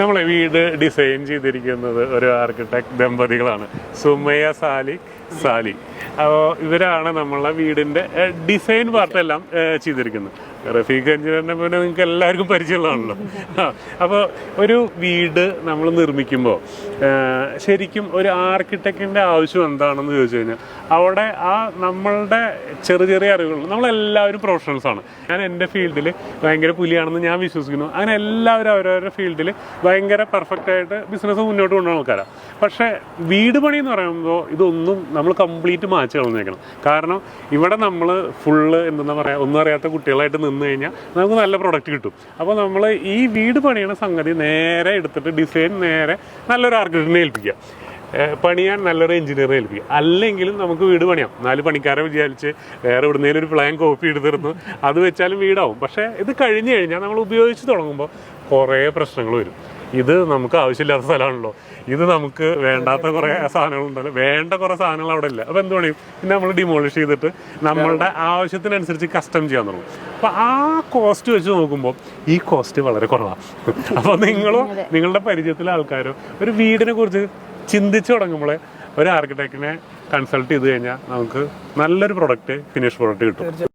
നമ്മളെ വീട് ഡിസൈൻ ചെയ്തിരിക്കുന്നത് ഒരു ആർക്കിടെക്ട് ദമ്പതികളാണ്. സുമയ സാലി സാലി ഇവരാണ് നമ്മളെ വീടിന്റെ ഡിസൈൻ പാർട്ടെല്ലാം ചെയ്തിരിക്കുന്നത്. റഫീഖ് എഞ്ചിനീയറിനെ പിന്നെ നിങ്ങൾക്ക് എല്ലാവർക്കും പരിചയമുള്ളതാണല്ലോ. അപ്പോൾ ഒരു വീട് നമ്മൾ നിർമ്മിക്കുമ്പോൾ ശരിക്കും ഒരു ആർക്കിടെക്റ്റിന്റെ ആവശ്യം എന്താണെന്ന് ചോദിച്ചു കഴിഞ്ഞാൽ അവിടെ ആ നമ്മളുടെ ചെറിയ ചെറിയ അറിവുകൾ നമ്മളെല്ലാവരും പ്രൊഫഷണൽസ് ആണ്. ഞാൻ എന്റെ ഫീൽഡിൽ ഭയങ്കര പുലിയാണെന്ന് ഞാൻ വിശ്വസിക്കുന്നു. അങ്ങനെ എല്ലാവരും അവരവരുടെ ഫീൽഡിൽ ഭയങ്കര പെർഫെക്റ്റ് ആയിട്ട് ബിസിനസ് മുന്നോട്ട് കൊണ്ടുപോകുന്ന ആൾക്കാരാണ് പക്ഷേ വീട് പണി എന്ന് പറയുമ്പോൾ ഇതൊന്നും നമ്മൾ കംപ്ലീറ്റ് മാറ്റി കളഞ്ഞേക്കണം കാരണം ഇവിടെ നമ്മൾ ഫുള്ള് എന്താ പറയുക ഒന്നും അറിയാത്ത കുട്ടികളായിട്ട് നിന്ന് കഴിഞ്ഞാൽ നമുക്ക് നല്ല പ്രൊഡക്റ്റ് കിട്ടും. അപ്പോൾ നമ്മൾ ഈ വീട് പണിയണ സംഗതി നേരെ എടുത്തിട്ട് ഡിസൈൻ നേരെ നല്ലൊരു ആർക്കിടെക്റ്റിനെ ഏൽപ്പിക്കുക. പണിയാൻ നല്ലൊരു എഞ്ചിനീയറെ ഏൽപ്പിക്കുക. അല്ലെങ്കിലും നമുക്ക് വീട് പണിയാം. നാല് പണിക്കാരെ വിചാരിച്ച് വേറെ എവിടുന്നേലും ഒരു പ്ലാൻ കോപ്പി എടുത്തിരുന്നു അത് വെച്ചാലും വീടാവും. പക്ഷേ ഇത് കഴിഞ്ഞ് കഴിഞ്ഞാൽ നമ്മൾ ഉപയോഗിച്ച് തുടങ്ങുമ്പോൾ കുറേ പ്രശ്നങ്ങൾ വരും. ഇത് നമുക്ക് ആവശ്യമില്ലാത്ത സ്ഥലമാണല്ലോ. ഇത് നമുക്ക് വേണ്ടാത്ത കുറേ സാധനങ്ങളുണ്ടല്ലോ. വേണ്ട കുറേ സാധനങ്ങൾ അവിടെ ഇല്ല. അപ്പോൾ എന്ത് പണിയും? പിന്നെ നമ്മൾ ഡിമോളിഷ് ചെയ്തിട്ട് നമ്മളുടെ ആവശ്യത്തിനനുസരിച്ച് കസ്റ്റം ചെയ്യാൻ തുടങ്ങും. അപ്പോൾ ആ കോസ്റ്റ് വെച്ച് നോക്കുമ്പോൾ ഈ കോസ്റ്റ് വളരെ കുറവാണ് അപ്പോൾ നിങ്ങളോ നിങ്ങളുടെ പരിചയത്തിലെ ആൾക്കാരോ ഒരു വീടിനെ കുറിച്ച് ചിന്തിച്ചു തുടങ്ങുമ്പോൾ ഒരു ആർക്കിടെക്റ്റിനെ കൺസൾട്ട് ചെയ്ത് കഴിഞ്ഞാൽ നമുക്ക് നല്ലൊരു പ്രൊഡക്റ്റ് ഫിനിഷ് പ്രൊഡക്റ്റ് കിട്ടും.